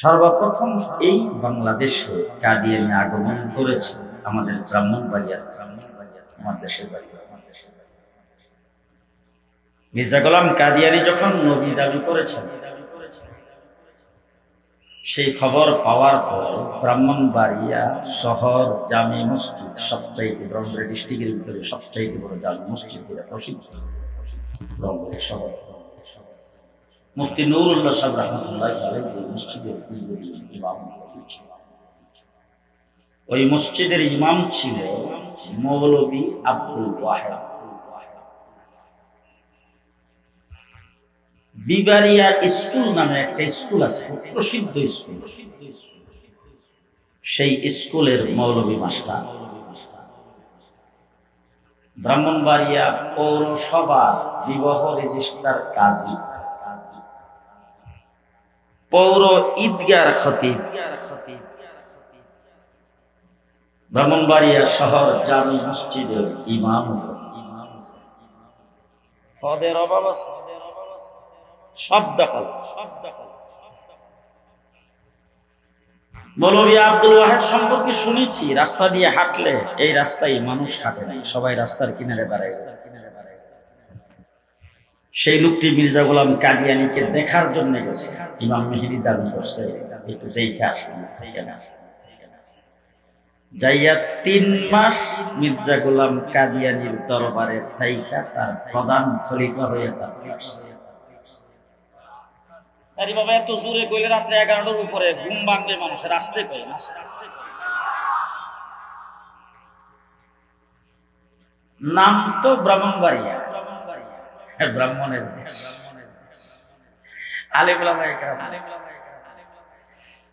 সর্বপ্রথম এই বাংলাদেশে কাদিয়ানি আগমন করেছে আমাদের ব্রাহ্মণবাড়িয়ার আমার দেশের বাড়ি, আমার দেশের বাড়ি। মির্জা গোলাম কাদিয়ানি যখন নবী দাবি করেছেন, সেই খবর পাওয়ার পর ব্রাহ্মণবাড়িয়া শহর, জামি মসজিদ সবচাইতে ব্রহ্মপুর ডিস্ট্রিক্টের ভিতরে সবচাইতে বড় জামি মসজিদ প্রসিদ্ধ ব্রহ্মপুর শহর মুফতি নুরুল্লাহ সাহেব রহমতুল্লাহ আলাই যে মসজিদের ইমাম। ওই মসজিদের ইমাম ছিল মৌলবী আব্দুল ওয়াহেদ। বিবারিয়া স্কুল নামে একটা স্কুল আছে, প্রসিদ্ধ স্কুল। সেই স্কুলের মৌলবী মাস্টার। ব্রাহ্মণবাড়িয়া পৌরসভা বিবাহ রেজিস্টার কাজী। পৌর ঈদগার খতিব। ব্রাহ্মণবাড়িয়া শহর জামি মসজিদের ইমাম। খতিব অভাব সব দখল। সব আব্দুল ওয়াহেদ সম্পর্কে শুনেছি, রাস্তা দিয়ে হাঁটলে এই রাস্তায় মানুষ হাঁটে নাই সবাই রাস্তার কিনারে দাঁড়ায়। সেই লোকটি মির্জা গোলাম কাদিয়ানিকে দেখার জন্য গেছে। ইমাম মেহেদি দাবি করছে, একটু দেখে আসলাম যাইয়া তিন মাস মির্জা গোলাম কাদিয়ানির দরবারে তাইকা তার প্রধান খলিফা হয়ে তার এত জোরে কইলে রাত্রে এগারোটার উপরে মানুষের নাম তো ব্রাহ্মণবাড়িয়া। ব্রাহ্মণের দেশ।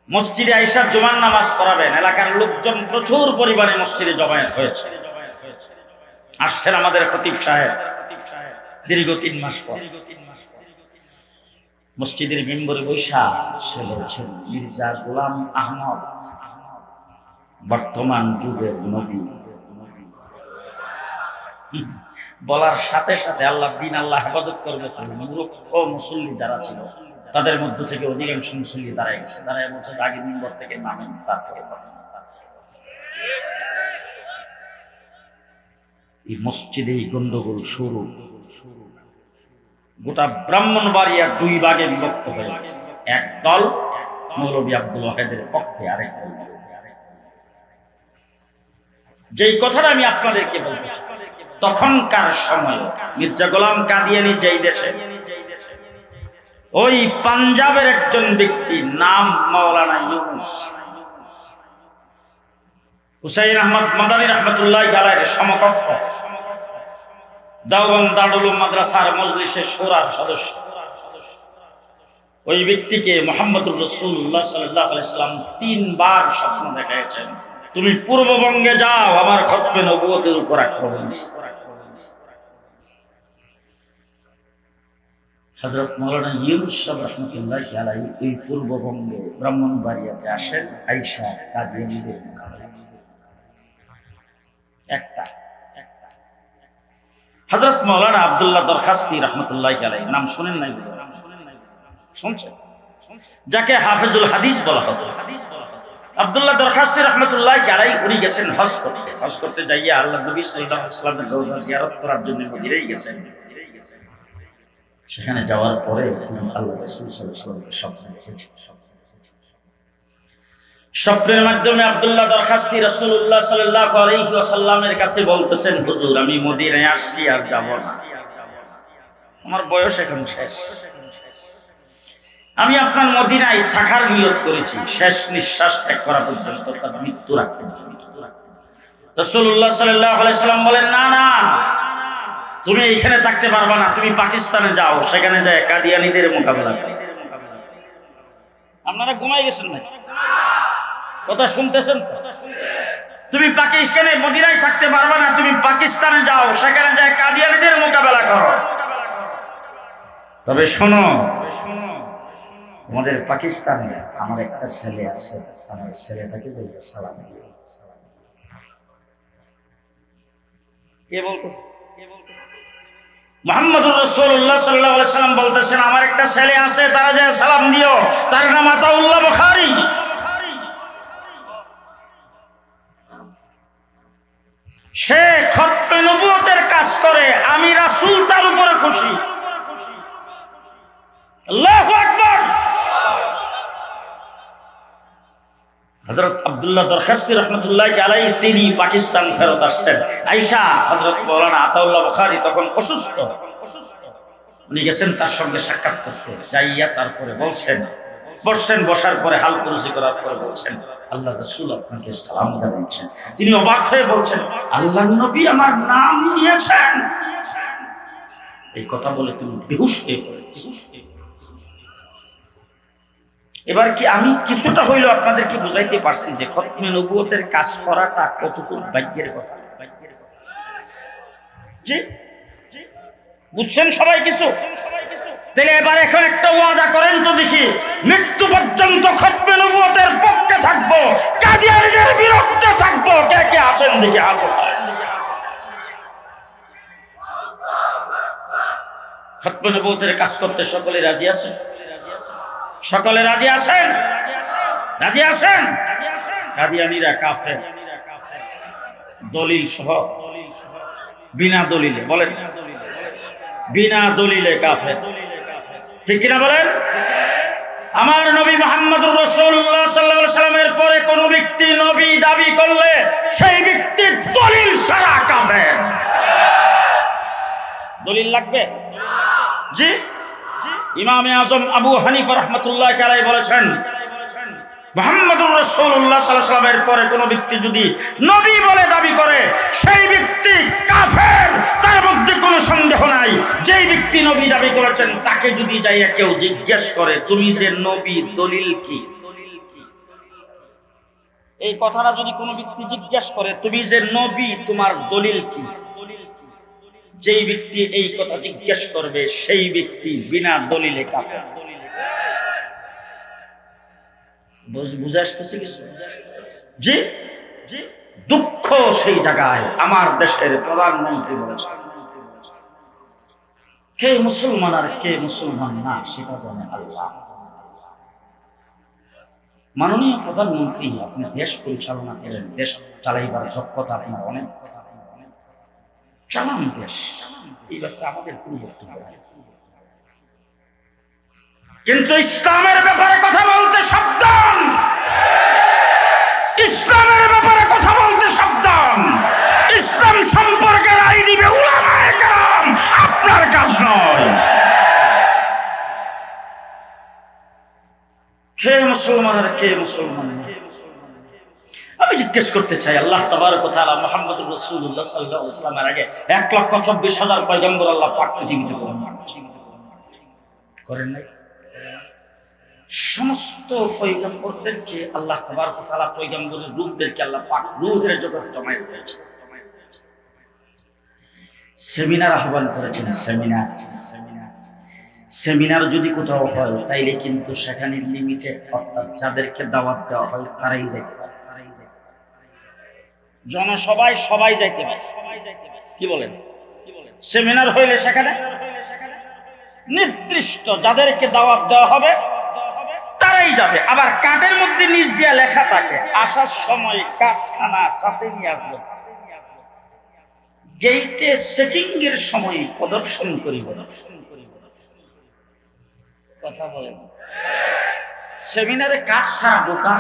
মসজিদে আইসা জুমার নামাজ পড়াবেন। এলাকার লোকজন প্রচুর পরিমাণে মসজিদে জমায়েত হয়েছে। আসছেন আমাদের খতিব সাহেব। দীর্ঘ তিন মাস পর। মসজিদের মেম্বরে বৈশা সে বলছেন, মির্জা গোলাম আহমদ, বর্তমান যুগের নবী। বলার সাথে সাথে আল্লাহ দিন আল্লাহ হেফাজত করবে তো মূর্খ মুসল্লি যারা ছিল তাদের মধ্য থেকে অধিকাংশ মুসল্লি দাঁড়ায় গেছে। দাঁড়ায় বলছে আগে মেম্বর থেকে নামেন তারপরে কথা এই মসজিদে গন্ডগোল শুরু। গোটা ব্রাহ্মণবাড়িয়া দুই ভাগে বিভক্ত হয়ে গেছে। এক দল মৌলবী আব্দুল ওয়াহেদের পক্ষে আরেক দল যেই কথাটা আমি আপনাদেরকে বলতে চাই, তখনকার সময়। মির্জা গোলাম কাদিয়ানি যেই দেশে, ওই পাঞ্জাবের একজন ব্যক্তি নাম মাওলানা ইউনুস। হুসাইন আহমদ মাদানী রহমতুল্লাহ গালের সমকক্ষ দাওবান দারুল মাদ্রাসার মজলিসের সোরার সদস্য। ওই ব্যক্তিকে মোহাম্মদুর রসুল্লাহ সাল্লাম তিনবার স্বপ্ন দেখাইছেন। তুমি পূর্ববঙ্গে যাও, আমার খতমে নবুয়তের উপর আক্রমণ হজরত মৌলানা ইউনুস সাহেব রহমতুল্লাহ আলাই ওই পূর্ববঙ্গে ব্রাহ্মণবাড়িয়াতে আসেন আইসা কাদিয়ানিদের মোকাবেলা একটা। হজরত মৌলানা আবদুল্লাহ দরখাস্তি রহমতুল্লাহ আলাই নাম শোনেন নাই নাম শোনেন নাই শুনছেন? যাকে হাফিজুল হাদিস বলা হতো। আবদুল্লাহ দরখাস্তি রহমতুল্লাহ আলাই উনি গেছেন হজ করতে। হজ করতে যাইয়া আল্লাহ নবী সাল্লাহ ইসলামের রোজা জিয়ারত করার জন্য মদিরেই গেছেন। সেখানে যাওয়ার পরে তিনি আল্লাহ রসুল সাল্লামের স্বপ্ন দেখেছেন স্বপ্নের মাধ্যমে আব্দুল্লাহ দরখাস্তি রসুল্লাহ সাল্লাহ কাছে বলতেছেন, হুজুর, আমি মদিনায় আসছি আর যাব আমার বয়স এখন শেষ। আমি আপনার মদিনায় থাকার নিয়ত করেছি। শেষ নিঃশ্বাস ত্যাগ করা পর্যন্ত তার মৃত্যু রাখতে রসুল্লাহ সাল্লাহ সাল্লাম বলেন, না না তুমি এখানে থাকতে পারবা না, তুমি পাকিস্তানে যাও, সেখানে যায় কাদিয়ানিদের মোকাবেলা আপনারা ঘুমাই গেছেন নাকি? কথা শুনতেছেন তুমি পাকিস্তানে, মদিনায় থাকতে পারবা না, তুমি পাকিস্তানে যাও, সেখানে যায় কাদিয়ানিদের মোকাবেলা করো। তবে শোনো, তোমাদের পাকিস্তানে আমার একটা ছেলে আছে, আমার ছেলেটাকে যে সালাম কে বলতেছে? মোহাম্মদুর রসুল্লাহ সাল্লাহ সাল্লাম বলতেছেন, আমার একটা ছেলে আছে, তারা যায় সালাম দিও। তার নাম আতাউল্লাহ বখারি। সে খতমে নবুয়তের কাজ করে, আমি রাসুল তার উপরে খুশি। আল্লাহ আকবর। হজরত আবদুল্লাহ দরখাস্তি রহমতুল্লাহ আলাই তিনি পাকিস্তান ফেরত আসছেন। আইসা হজরত মৌলানা আতাউল্লাহ বুখারি তখন অসুস্থ। উনি গেছেন তার সঙ্গে সাক্ষাৎ করতে। যাইয়া তারপরে বলছেন, বসছেন, বসার পরে হাল কুরসি করার পরে বলছেন, আল্লাহ রসুল আপনাকে সালাম জানাচ্ছেন। তিনি অবাক হয়ে বলছেন আল্লাহ নবী আমার নাম নিয়েছেন। এই কথা বলে তিনি বেহুশ হয়ে পড়েছি এবার কি আমি কিছুটা হইলেও আপনাদেরকে বুঝাইতে পারছি যে খতমে নবুয়তের কাজ করাটা কতটুকু ভাগ্যের কথা? জি বুঝছেন সবাই কিছু? তাহলে এবার এখন একটা ওয়াদা করেন তো দেখি, মৃত্যু পর্যন্ত খতমে নবুয়তের পক্ষে থাকব কাদিয়ারিদের বিরুদ্ধে থাকব। কে কে আছেন দেখি, হাত খতমে নবুয়তের কাজ করতে সকলে রাজি আছেন? সকলে রাজি আছেন? রাজি আছেন? কাদিয়ানিরা কাফের। দলিল সহ, বিনা দলিলে, বলেন। বিনা দলিলে কাফের। ঠিক কিনা বলেন? আমার নবী মোহাম্মদ রসুল্লাহ সাল্লাহ সাল্লামের পরে কোন ব্যক্তি নবী দাবি করলে সেই ব্যক্তি দলিল সারা কাফের। দলিল লাগবে? জি? ইমামে আজম আবু হানিফা রহমতুল্লাহ আলাই বলেছেন, মোহাম্মদুর রসুল্লাহ পরে কোনো ব্যক্তি যদি নবী বলে দাবি করে, সেই ব্যক্তি তার মধ্যে সন্দেহ নাই। যেই ব্যক্তি নবী দাবি করেছেন, তাকে যদি যাইয়া কেউ জিজ্ঞেস করে, তুমি যে নবী, দলিল কি? এই কথাটা যদি কোনো ব্যক্তি জিজ্ঞেস করে, তুমি যে নবী, তোমার দলিল কি? যেই ব্যক্তি এই কথা জিজ্ঞেস করবে, সেই ব্যক্তি বিনা দলিলে কাফের। বুঝ- আসতেছে জি জি? দুঃখ সেই জায়গায় আমার দেশের প্রধানমন্ত্রী বলেছেন। কে মুসলমান আর কে মুসলমান না, সেটা জানে আল্লাহ। মাননীয় প্রধানমন্ত্রী, আপনি দেশ পরিচালনা করেন, দেশ চালাইবার দক্ষতা আপনার অনেক। চালান দেশ এই ব্যাপারে আমাদের কোনো বক্তব্য নাই কিন্তু ইসলামের ব্যাপারে কথা বলতে সাবধান। ইসলামের ব্যাপারে কথা বলতে সাবধান। ইসলাম সম্পর্কে রায় দিবে উলামায়ে আপনার কাজ নয়। কে মুসলমান কে মুসলমান না? আমি জিজ্ঞেস করতে চাই, আল্লাহ তাবার কথা মোহাম্মদ রসুল্লাহ সাল্লাহ ইসলামের আগে এক লক্ষ চব্বিশ হাজার পয়গম্বর আল্লাহ পাক পৃথিবীতে। করেন নাই? সমস্ত পৈগম্বরদেরকে আল্লাহ তাবার তালা পৈগম্বরের রূপদেরকে আল্লাহ পাক রূহের জগতে জমায়েত করেছে সেমিনার আহ্বান করেছেন, সেমিনার। সেমিনার যদি কোথাও হয়, তাইলে কিন্তু সেখানে লিমিটেড অর্থাৎ যাদেরকে দাওয়াত দেওয়া হয়, তারাই যাইতে পারে। জনসভায় সবাই যাইতে পারে। কি বলেন? সেমিনার হইলে সেখানে নির্দিষ্ট যাদেরকে দাওয়াত দেওয়া হবে, তারাই যাবে। আবার কাঠের মধ্যে নিচ দিয়ে লেখা থাকে, আসার সময় কাঠখানা সাথে নিয়ে আসব। গেইটে চেকিং এর সময় প্রদর্শন করিব। কথা বলেন। সেমিনারে কাঠ সারা ঢোকা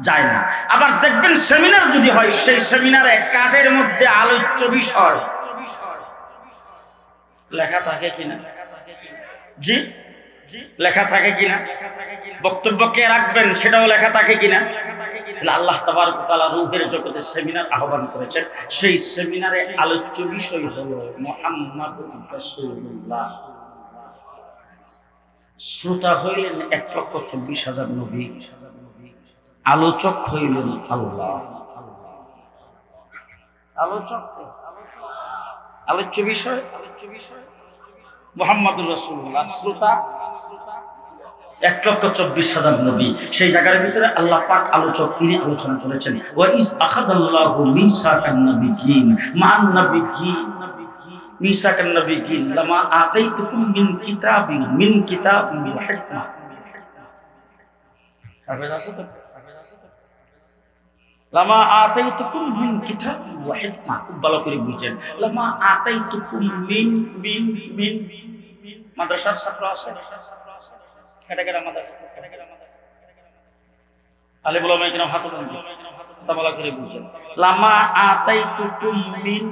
যায় না। আবার দেখবেন সেমিনার যদি হয়, সেই সেমিনারে কাঠের মধ্যে আলোচ্য বিষয়? লেখা থাকে কিনা? জি? লেখা থাকে কিনা? বক্তব্য কে রাখবেন সেটাও লেখা থাকে কিনা? আল্লাহ তাবার তালা রুহের জগতে সেমিনার আহ্বান করেছেন। সেই সেমিনারে আলোচ্য বিষয় হল মোহাম্মদ রসুল্লাহ শ্রোতা হইলেন এক লক্ষ চব্বিশ হাজার নবী। আলোচক হইলেন আল্লাহ। আলোচক? আলোচ্য বিষয়? আলোচ্য বিষয় শ্রোতা? এক লক্ষ চব্বিশ হাজার সেই জায়গার ভিতরে আলোচক তিনি আলোচনা মিসাকান নাবিয়িন মান মিসাকান নাবিয়িন লামা আতাইতুকুম মিন কিতাবিন মিন কিতাবিন বিল হিকমা হাফেজ আছে তো লামা আতাইতুকুম মিন কিতাবিন ওয়া হিকমা খুব ভালো করে বুঝছেন লামা আতাইতুকুম মিন মিন মিন মাদ্রাসার ছাত্র আছে কেটে কেটে মাদ্রাসা আলে বলো কেন হাত কথা বলা করে বুঝছেন লামা আতাইতুকুম মিন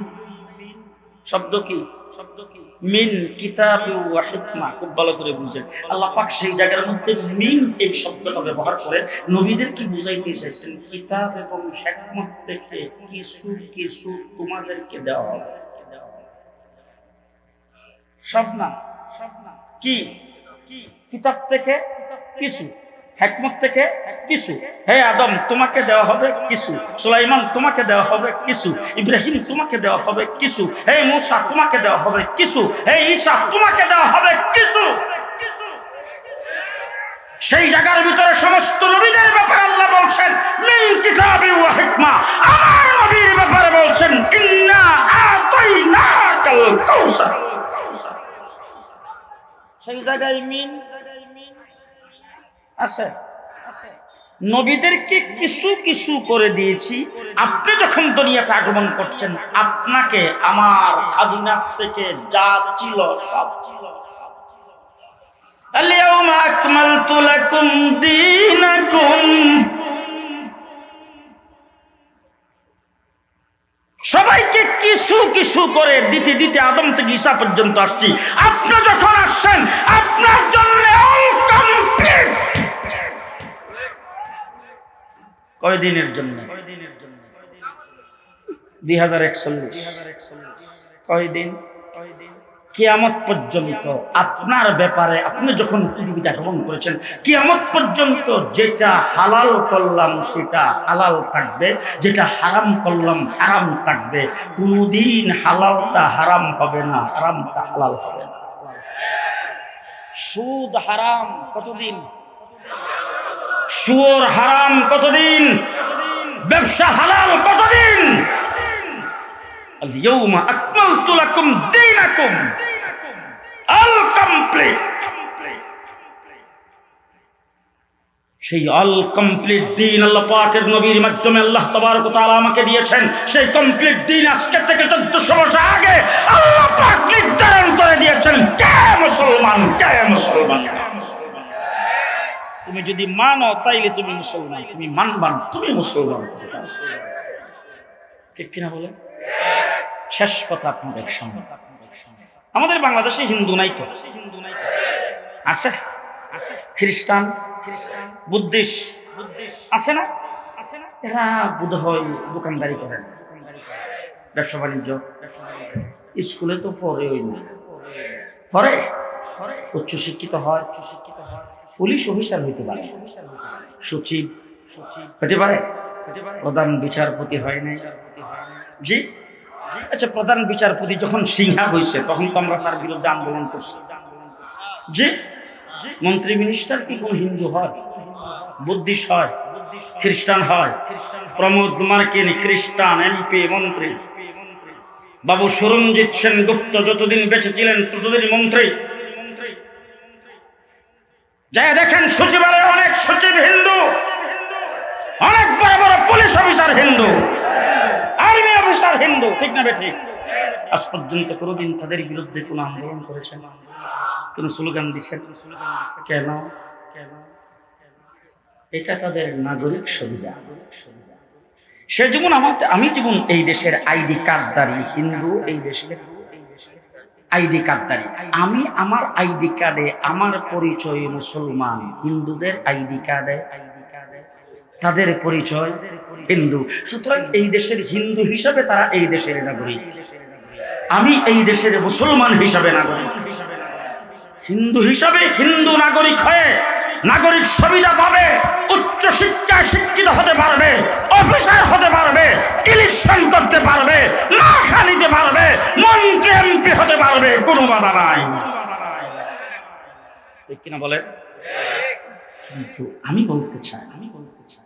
শব্দ কি? শব্দ কি? মিন কিতাব ওয়া হিকমা। খুব ভালো করে বুঝেন। আল্লাহ পাক সেই জায়গার মধ্যে মিন এই শব্দটা ব্যবহার করে নবীদের কি বুঝাইতে চাইছেন? কিতাব এবং হিকমত থেকে কিছু কিছু তোমাদেরকে দেওয়া হবে। সব না সব না কি? কি? কিতাব থেকে কিছু। হেকমত থেকে কিছু? হে আদম, তোমাকে দেওয়া হবে কিছু। সুলাইমান, তোমাকে দেওয়া হবে কিছু। ইব্রাহিম, তোমাকে দেওয়া হবে কিছু। হে মুসা, তোমাকে দেওয়া হবে কিছু। হে ঈসা, তোমাকে দেওয়া হবে কিছু। সেই জায়গার ভিতরে সমস্ত নবীদের ব্যাপারে আল্লাহ বলছেন, মিন কিতাবি ওয়া হিকমা। আমার নবীর ব্যাপারে বলছেন, ইন্না আতাইনাকাল কাউসার। সেই জায়গায় মিন আছে নবীদেরকে কিছু কিছু করে দিয়েছি আপনি যখন দুনিয়াতে আগমন করছেন আপনাকে আমার খাজিনা থেকে যা ছিল সব ছিল اليوم أكملت لكم دينكم সবাইকে কিছু কিছু করে দিতে দিতে আদম থেকে ঈশা পর্যন্ত আসছি আপনি যখন আসছেন আপনার জন্য কয় দিনের জন্য? দুই হাজার একচল্লিশ। কয় দিন কিয়ামত পর্যন্ত আপনার ব্যাপারে আপনি যখন পৃথিবীতে আগমন করেছেন, কিয়ামত পর্যন্ত যেটা হালাল করলাম সেটা হালাল থাকবে, যেটা হারাম করলাম হারাম থাকবে। কোনোদিন হালালটা হারাম হবে না, হারামটা হালাল হবে না। সুদ হারাম কতদিন? সুর হারাম কতদিন ব্যবসা হালাল কতদিন اليوم أكملت لكم دينكم الكمبليت সেই অল কমপ্লিট দিন আল্লাহ পাকের নবীর মাধ্যমে আল্লাহ তাবারক তাআলা আমাকে দিয়েছেন সেই কমপ্লিট দিন আজকে থেকে চোদ্দশো বছর আগে আল্লাহ পাক নির্ধারণ করে দিয়েছেন কে মুসলমান কে মুসলমান তুমি যদি মানো, তাইলে তুমি মুসলমান, তুমি মানবান তুমি মুসলমান। ঠিক কিনা বলে শেষ কথা আপনাদের সামনে। আমাদের বাংলাদেশে হিন্দু নাই তো? আছে? খ্রিস্টান খ্রিস্টান বুদ্ধিস্ট, আছে না? এরা বোধ হয় দোকানদারি করেন ব্যবসা বাণিজ্য। স্কুলে তো পরে ওই না। পরে উচ্চ শিক্ষিত হয় উচ্চ শিক্ষিত হয়। পুলিশ অফিসার হইতে পারে। সচিব হতে পারে। প্রধান বিচারপতি হয় নাই। জি? আচ্ছা প্রধান বিচারপতি যখন সিংহা হয়েছে তখন তো আমরা তার বিরুদ্ধে আন্দোলন করছি। জি? মন্ত্রী মিনিস্টার কি কোন হিন্দু হয়? বুদ্ধিস্ট হয়? খ্রিস্টান হয়? প্রমোদ মার্কিন খ্রিস্টান এমপি, মন্ত্রী। বাবু সুরঞ্জিত সেনগুপ্ত যতদিন বেঁচে ছিলেন ততদিন মন্ত্রী। যাই দেখেন সচিবালয়ে অনেক সচিব হিন্দু, অনেক বড় বড় police officer Hindu, army officer Hindu, ঠিক না ঠিক আজ পর্যন্ত কোনোদিন তাদের বিরুদ্ধে কোনো আন্দোলন করেছেন? কোনো স্লোগান দিচ্ছেন কেন? এটা তাদের নাগরিক সুবিধা। সে যেমন আমার আমি যেমন এই দেশের আইডি কার্ডদারি হিন্দু, এই দেশের আইডি কার্ডদারি আমি আমার আইডি কার্ডে আমার পরিচয় মুসলমান, হিন্দুদের আইডি কার্ডে। তাদের পরিচয় হিন্দু। সুতরাং এই দেশের হিন্দু হিসাবে তারা এই দেশের নাগরিক। আমি এই দেশের মুসলমান হিসাবে নাগরিক। হিন্দু হিসাবে হিন্দু নাগরিক হয়ে নাগরিক সুবিধা পাবে। উচ্চ শিক্ষায় শিক্ষিত হতে পারবে অফিসার হতে পারবে ইলেকশন করতে পারবে মার্খা নিতে পারবে, মন্ত্রী এমপি হতে পারবে, কোনো বাধা নাই। কিনা বলে? কিন্তু আমি বলতে চাই, আমি বলতে চাই,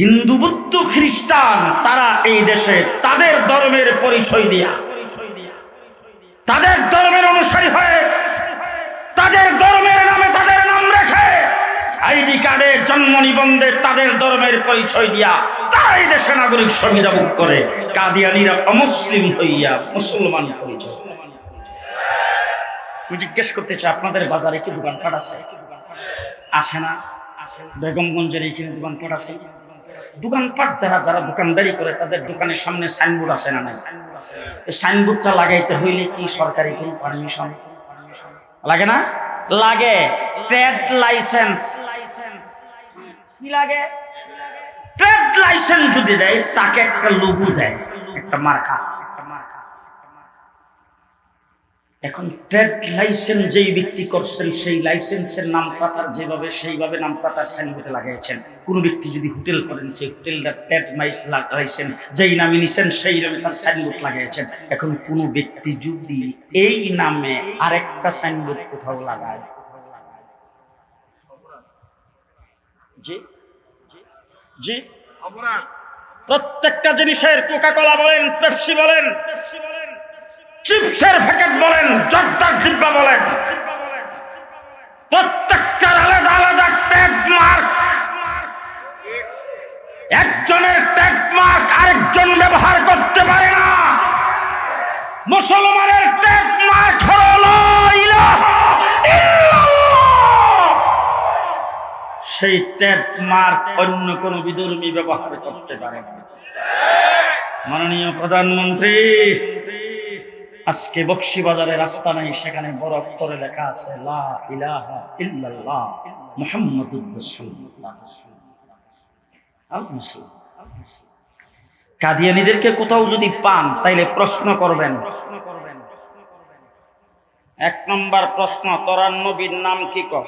হিন্দু, বুদ্ধ, খ্রিস্টান, তারা এই দেশে তাদের ধর্মের পরিচয় দিয়া, তাদের ধর্মের অনুসারী হয়ে, তাদের ধর্মের নিবন্ধে তাদের ধর্মের পরিচয় দিয়া তারাই দেশে নাগরিক সুবিধা ভোগ করে। কাদিয়ানিরা অমুসলিম হইয়া মুসলমান পরিচয়। আমি জিজ্ঞেস করতে চাই, আপনাদের বাজারে কি দোকানপাট আছে? আসে না? বেগমগঞ্জের এইখানে দোকানপাট আছে? দোকানপাট যারা যারা দোকানদারি করে, তাদের দোকানের সামনে সাইনবোর্ড আছে না নাই? সাইনবোর্ডটা লাগাইতে হইলে কি সরকারি কোনো পারমিশন? লাগে না? লাগে। Trade license. কি লাগে? ট্রেড লাইসেন্স যদি দেয়, তাকে একটা লোগো দেয়, একটা মার্কা। এখন ট্রেড লাইসেন্স যেই ব্যক্তি করছেন, সেই লাইসেন্সের নাম পাতার যেভাবে, সেইভাবে নাম পাতার সাইনবোর্ডে লাগাইছেন কোনো ব্যক্তি যদি হোটেল করেন, সেই হোটেলটার ট্রেড লাইসেন্স যেই নামে নিছেন, সেই নামে তার সাইনবোর্ড লাগাইছেন এখন কোনো ব্যক্তি যদি এই নামে আরেকটা সাইনবোর্ড কোথাও লাগায়, জি? জি। প্রত্যেকটা জিনিসের কোকা কোলা বলেন পেপসি বলেন, চিপসের প্যাকেট বলেন, জর্দার ডিব্বা বলেন। প্রত্যেকটার আলাদা আলাদা ট্যাগ মার্ক একজনের ট্যাগ মার্ক আরেকজন ব্যবহার করতে পারে না। মুসলমানের ট্যাগ মার্ক হলো ইলাহা সেই ট্যাগ মার্ক অন্য কোনো বিধর্মী ব্যবহার করতে পারে মাননীয় প্রধানমন্ত্রী, আজকে বক্সি বাজারে রাস্তা নাই সেখানে বড় করে লেখা আছে কাদিয়ানীদেরকে কোথাও যদি পান, তাইলে প্রশ্ন করবেন। এক নম্বর প্রশ্ন তোরার নবীর নাম কি কর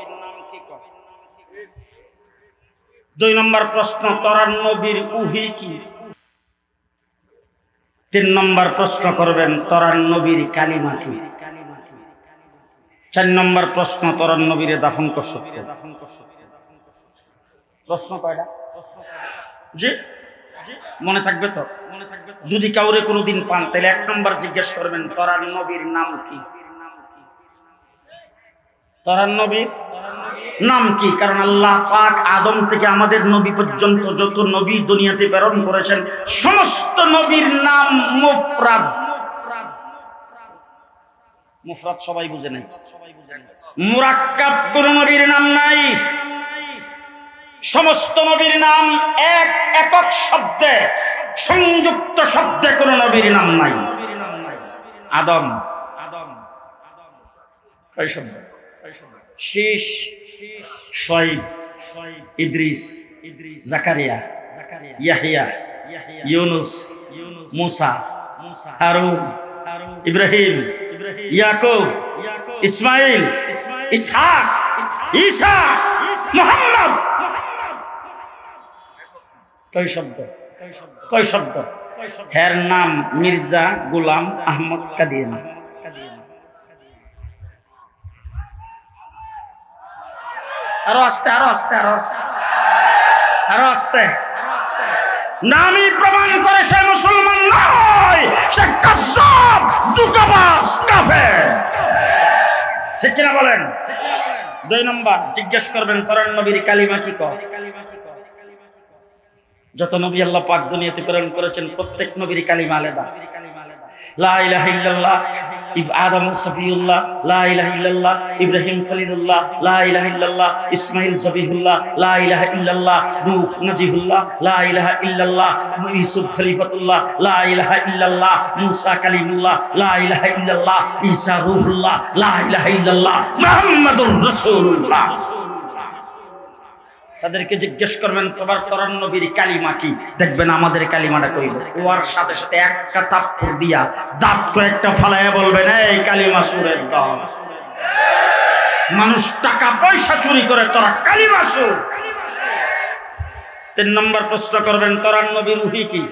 দুই নম্বর প্রশ্ন, তোরার নবীর উহি কি? তিন নম্বর প্রশ্ন করবেন, তোরার নবীর কালিমা কি? চার নম্বর প্রশ্ন, তোরার নবীর দাফন করছ প্রশ্ন কয়টা? জি? মনে থাকবে তো? মনে থাকবে যদি কাউরে কোনোদিন পান, তাহলে এক নম্বর জিজ্ঞেস করবেন, তোরার নবীর নাম কি? তোরার নবীর নাম কি? কারণ আল্লাহ পাক আদম থেকে আমাদের নবী পর্যন্ত যত নবী দুনিয়াতে প্রেরণ করেছেন, সমস্ত নবীর নাম মুফরাদ। মুফরাদ সবাই বুঝে নাই মুরাক্কাব কোন নবীর নাম নাই। সমস্ত নবীর নাম এক একক শব্দে, সংযুক্ত শব্দে কোন নবীর নাম নাই। আদম। আদম আদম কয় শব্দ? শীষ শৈব ইদ্রিস, জাকারিয়া, ইয়াহিয়া, ইউনুস, মুসা, হারুন, ইব্রাহিম, ইয়াকুব, ইসমাইল, ইসহাক, ঈসা, মুহাম্মদ। কয় শব্দ? কয় শব্দ? হের নাম মির্জা গোলাম আহমদ কাদিয়ান। আরও আস্তে আরও আস্তে আরও আস্তে। আরও আস্তে। নামি প্রমাণ করে সে মুসলমান নয়, সে কাসাব দুকাবাস কাফে ঠিক কিনা বলেন? দুই নম্বর, জিজ্ঞেস করবেন তরণ নবীর কালিমা কি কর যত নবী আল্লাহ পাক দুনিয়াতে প্রেরণ করেছেন, প্রত্যেক নবীর কালিমা আলাদা। লা ইলাহা ইল্লাল্লাহ ইব আদম সফিউল্লাহ লা ইলাহা ইল্লাল্লাহ ইব্রাহিম খলিলুল্লাহ লা ইলাহা ইল্লাল্লাহ ইসমাইল জবিহুল্লাহ লা ইলাহা ইল্লাল্লাহ নূহ নজিহুল্লাহ লা ইলাহা ইল্লাল্লাহ ইউসুফ খলিফাতুল্লাহ লা ইলাহা ইল্লাল্লাহ মুসা কালিমুল্লাহ লা ইলাহা ইল্লাল্লাহ ঈসা রূহুল্লাহ লা ইলাহা ইল্লাল্লাহ মুহাম্মাদুর রাসূলুল্লাহ তাদেরকে জিজ্ঞেস করবেন, তোমার তরণ নবীর কালিমা কি? দেখবেন আমাদের কালিমাটা কইব ওয়ার সাথে সাথে একটা থাপ্পড় দিয়া দাঁত কয়েকটা ফালাইয়া বলবেন, এই কালিমা সুরের দল। মানুষ টাকা পয়সা চুরি করে, তোরা কালিমা সুর। তিন নম্বর প্রশ্ন করবেন তরান নবীর উহি কি?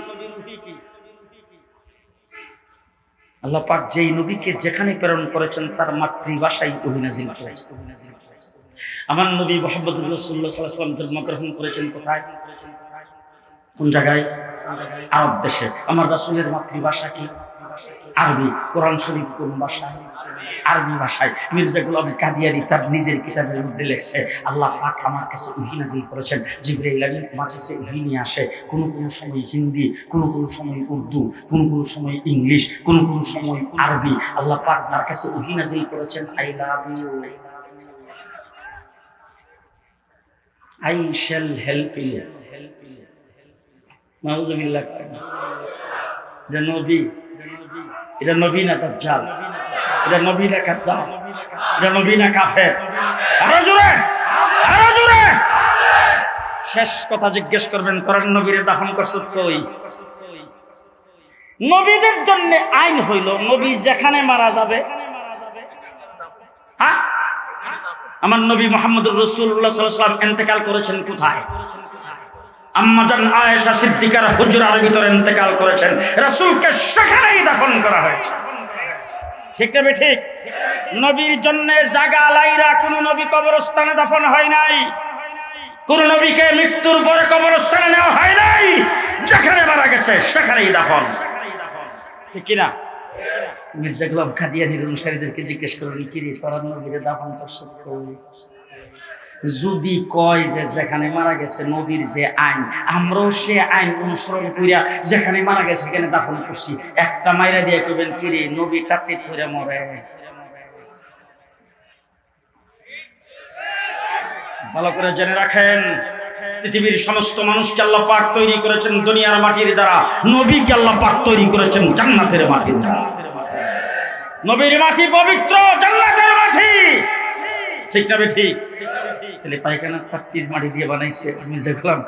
আল্লাহ পাক যেই নবীকে যেখানে প্রেরণ করেছেন, তার মাতৃভাষাই ওহিনাজিল করেছেন আমার নবী মোহাম্মদ জন্মগ্রহণ করেছেন কোথায়? কোন জায়গায়? আরব দেশে। আমার রাসুলের মাতৃভাষা কি? আরবি। কোরআন শরীফ কোন ভাষা? আরবি ভাষায়। মির্জা গোলাম কাদিয়ারি তার নিজের কিতাবের মধ্যে লেখছে, আল্লাহ পাক আমার কাছে উহি নাজিল করেছেন। জিব্রাইল আমিন আমার কাছে উহি নিয়ে আসে। কোনো কোনো সময় হিন্দি, কোনো কোনো সময় উর্দু, কোনো কোনো সময় ইংলিশ, কোনো কোনো সময় আরবি। আল্লাহ পাক তার কাছে উহি নাজিল করেছেন। I love you. I shall help you. নাউজুবিল্লাহ এটা নবী। এটা নবী না দাজ্জাল। এটা নবী না কাজ্জাব এটা নবী না কাফের। আরও জোরে। আরও জোরে। শেষ কথা জিজ্ঞেস করবেন তোরা নবীরে দাফন করছত কই? নবীদের জন্য আইন হইল, নবী যেখানে মারা যাবে। হ্যাঁ? আমার নবী মোহাম্মদুর রসুল্লাহ সাল্লাম এন্তেকাল করেছেন কোথায়? সিদ্দিকার করেছেন। করা হয়েছে। ঠিক নবীর জন্য জাগা লাইরা কোন নবী কবরস্থানে হয় নাই। নবীকে মৃত্যুর পরে কবরস্থানে নেওয়া হয় নাই। যেখানে মারা গেছে, সেখানেই দাফন। ঠিক কিনা? মির্জা গোলাম খাদিয়ানির অনুসারীদেরকে জিজ্ঞেস করুন কি রে, তোরা নবীরে দাফন করছ কই? যদি কয় যে যেখানে মারা গেছে নবীর যে আইন, আমরাও সে আইন অনুসরণ করিয়া যেখানে মারা গেছে সেখানে দাফন করছি। একটা মাইরা দিয়ে কইবেন, কি রে, নবী টাটি ধরে মরে? ভালো করে জেনে রাখেন, পৃথিবীর সমস্ত মানুষকে আল্লাহ পাক তৈরি করেছেন দুনিয়ার মাটির দ্বারা। নবীকে আল্লাহ পাক তৈরি করেছেন জান্নাতের মাটির দ্বারা। নবীর মাটি পবিত্র, জান্নাতের মাটি। ঠিক না ঠিক? তাহলে পায়খানার পাত্তির মাটি দিয়ে বানাইছে, আমি দেখলাম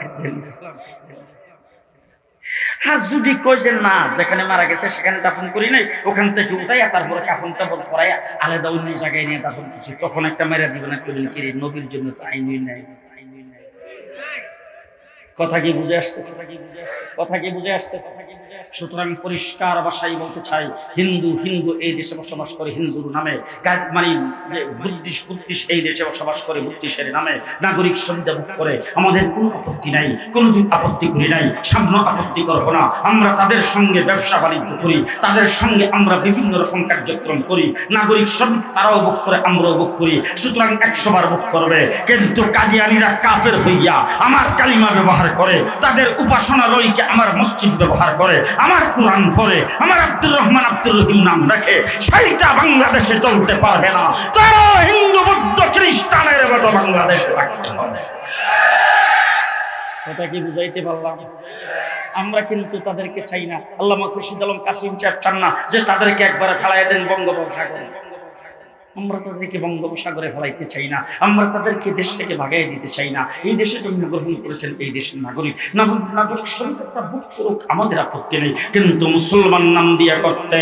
আর যদি কই যে না, যেখানে মারা গেছে সেখানে দাফন করি নাই, ওখান থেকে উঠাইয়া তারপরে কাফন টাফন করাইয়া আলাদা অন্য জায়গায় নিয়ে দাফন করছি, তখন একটা মেরা দিবেন করলেন কি রে নবীর জন্য তো আইনই নাই। কথা কি বুঝে আসতেছে? কথা কি বুঝে আসতেছে? সুতরাং পরিষ্কার ভাষাই বলতে চাই, হিন্দু হিন্দু এই দেশে বসবাস করে, হিন্দুর নামে মানে যে বুদ্ধিস বুদ্ধিস এই দেশে বসবাস করে, বুদ্ধিসের নামে নাগরিক সুবিধা ভোগ করে, আমাদের কোনো আপত্তি নাই, কোনোদিন আপত্তি করি নাই, সামনে আপত্তি করব না। আমরা তাদের সঙ্গে ব্যবসা বাণিজ্য করি, তাদের সঙ্গে আমরা বিভিন্ন রকম কার্যক্রম করি, নাগরিক সুবিধা তারাও ভোগ করে, আমরাও ভোগ করি, সুতরাং একশো বার ভোগ করবে। কিন্তু কাদিয়ানিরা কাফের হইয়া আমার কালিমা ব্যবহার করে, তাদের উপাসনা রইকে আমার মসজিদ ব্যবহার করে, আমার কোরআন পড়ে, আমার আব্দুর রহমান আব্দুর রহিম নাম রাখে, সেইটা বাংলাদেশে চলতে পারবে না। তারা হিন্দু, বৌদ্ধ, খ্রিস্টানের মতো বাংলাদেশে রাখতে হবে। কথা কি বুঝাইতে পারলাম? আমরা কিন্তু তাদেরকে চাই না। আল্লাহ খুরশিদ আলম কাসিম চাপ চান না যে তাদেরকে একবারে ফেলাই দেন বঙ্গোপসাগরে। আমরা তাদেরকে বঙ্গোপসাগরে ফেলাইতে চাই না, আমরা তাদেরকে দেশ থেকে ভাগাই দিতে চাই না। এই দেশে জন্মগ্রহণ করেছেন এই দেশের নাগরিক। নাগরিক শরীরটা বুক করুক, আমাদের আপত্তি নেই। কিন্তু মুসলমান নাম দিয়া করতে,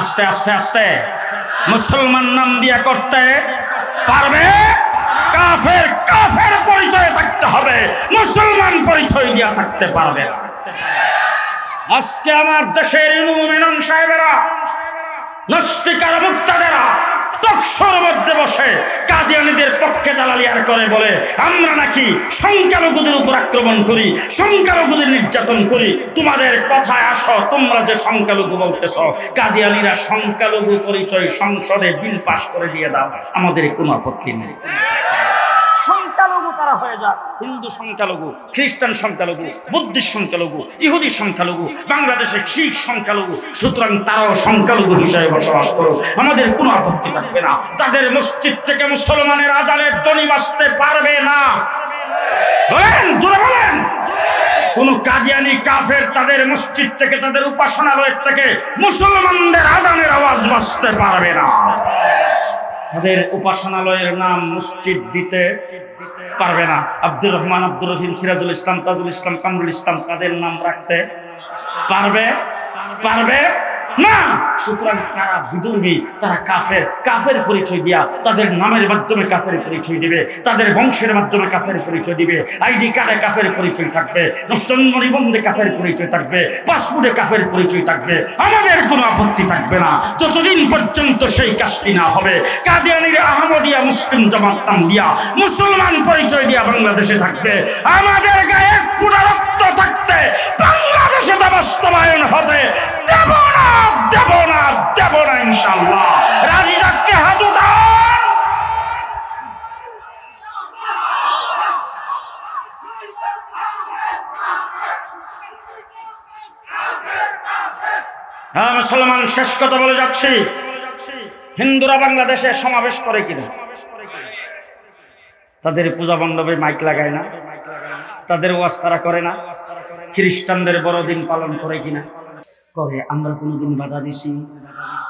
আস্তে আস্তে আস্তে, মুসলমান নাম দিয়া করতে পারবে? কাফের কাফের পরিচয় থাকতে হবে, মুসলমান পরিচয় দিয়া থাকতে পারবে আজকে আমার দেশের ইনু মেনন সাহেবেরা নস্তিকার মুক্তাদেরা টকশোর মধ্যে বসে কাদিয়ানিদের পক্ষে দালালিয়ার করে বলে, আমরা নাকি সংখ্যালঘুদের উপর আক্রমণ করি, সংখ্যালঘুদের নির্যাতন করি। তোমাদের কথায় আসো, তোমরা যে সংখ্যালঘু বলতেছ, কাদিয়ানিরা সংখ্যালঘু পরিচয় সংসদে বিল পাশ করে দিয়ে দাও, আমাদের কোনো আপত্তি নেই। তারা হয়ে যাক হিন্দু সংখ্যালঘু, খ্রিস্টান সংখ্যালঘু, বুদ্ধিস্ট সংখ্যালঘু, ইহুদি সংখ্যালঘু, বাংলাদেশে শিখ সংখ্যালঘু, সুতরাং তারাও সংখ্যালঘু হিসাবে বসবাস করো আমাদের কোনো আপত্তি থাকবে না। তাদের মসজিদ থেকে মুসলমানের আজানের ধ্বনি বাঁচতে পারবে না। বলেন, জোরে বলেন। কোন কাদিয়ানি কাফের তাদের মসজিদ থেকে, তাদের উপাসনালয় থেকে মুসলমানদের আজানের আওয়াজ বাঁচতে পারবে না। তাদের উপাসনালয়ের নাম মসজিদ দিতে পারবে না। আব্দুর রহমান, আব্দুর রহিম, সিরাজুল ইসলাম, তাজুল ইসলাম, কামরুল ইসলাম তাদের নাম রাখতে পারবে? পারবে? না! সুতরাং তারা বিদুর্মী তারা কাফের। কাফের পরিচয় দিয়া তাদের নামের মাধ্যমে কাফের পরিচয় দিবে, তাদের বংশের মাধ্যমে কাফের পরিচয় দিবে, আইডি কার্ডে কাফের পরিচয় থাকবে জন্ম নিবন্ধে কাফের পরিচয় থাকবে, পাসপোর্টে কাফের পরিচয় থাকবে, আমাদের কোনো আপত্তি থাকবে না। যতদিন পর্যন্ত সেই কাজটি না হবে, কাদিয়ানির আহমদিয়া মুসলিম জামাত নাম দিয়া মুসলমান পরিচয় দিয়া বাংলাদেশে থাকবে। আমাদের গায়ে এক রক্ত থাকতে বাংলাদেশ বাস্তবায়ন হতে দেব না! দেব না দেব না ইনশাল্লাহ রাজি হাত হ্যাঁ মুসলমান, শেষ কথা বলে যাচ্ছি। হিন্দুরা বাংলাদেশে সমাবেশ করে কিনা? তাদের পূজা মণ্ডপে মাইক লাগায় না? তাদের ওয়াজ তারা করে না? খ্রিস্টানদের বড়দিন পালন করে কিনা? করে, আমরা কোনোদিন বাধা দিছি?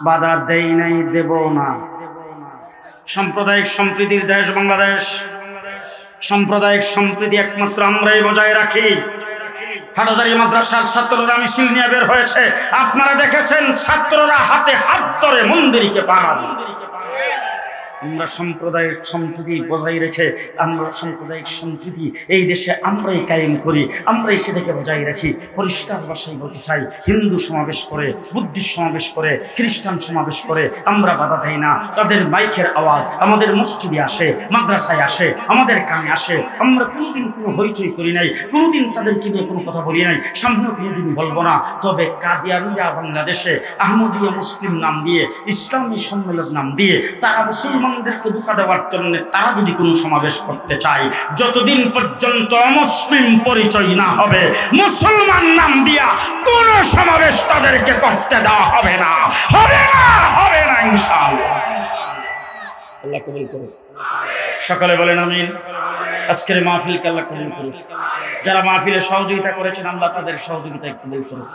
বাধা দেই নাই, দেব না। সাম্প্রদায়িক সম্প্রীতির দেশ বাংলাদেশ। সাম্প্রদায়িক সম্প্রীতি একমাত্র আমরাই বজায় রাখি। হাটাজারি মাদ্রাসার ছাত্ররা মিছিল নিয়ে বের হয়েছে। আপনারা দেখেছেন ছাত্ররা হাতে হাত ধরে মন্দিরকে দিচ্ছে আমরা সাম্প্রদায়িক সম্প্রীতি বজায় রেখে, আমরা সাম্প্রদায়িক সম্প্রীতি এই দেশে আমরাই কায়েম করি, আমরাই সেটাকে বজায় রাখি, পরিষ্কার ভাষায় বলতে চাই, হিন্দু সমাবেশ করে, বুদ্ধিস্ট সমাবেশ করে, খ্রিস্টান সমাবেশ করে, আমরা বাধা দেই না। তাদের মাইকের আওয়াজ আমাদের মসজিদে আসে, মাদ্রাসায় আসে, আমাদের কানে আসে। আমরা কোনোদিন কোনো হইচই করি নাই, কোনোদিন তাদেরকে নিয়ে কোনো কথা বলি নাই। সামনেও কোনোদিন বলব না। তবে কাদিয়ানিয়া বাংলাদেশে আহমদিয়া মুসলিম নাম দিয়ে, ইসলামী সম্মেলন নাম দিয়ে, তারা মুসলমানদেরকে ধোকা দেওয়ার জন্য তারা যদি কোনো সমাবেশ করতে চায়, যতদিন পর্যন্ত অমুসলিম পরিচয় না হবে, মুসলমান নাম দিয়া কোন সমাবেশ তাদেরকে করতে দেওয়া হবে না। হবে না হবে না ইনশাআল্লাহ। আল্লাহ কবুল করুন সকালে বলেন আমিন। আজকের মাহফিলকে আল্লাহ কবুল করুন যারা মাহফিলে সহযোগিতা করেছেন, আল্লাহ তাদের সহযোগিতা কবুল করুন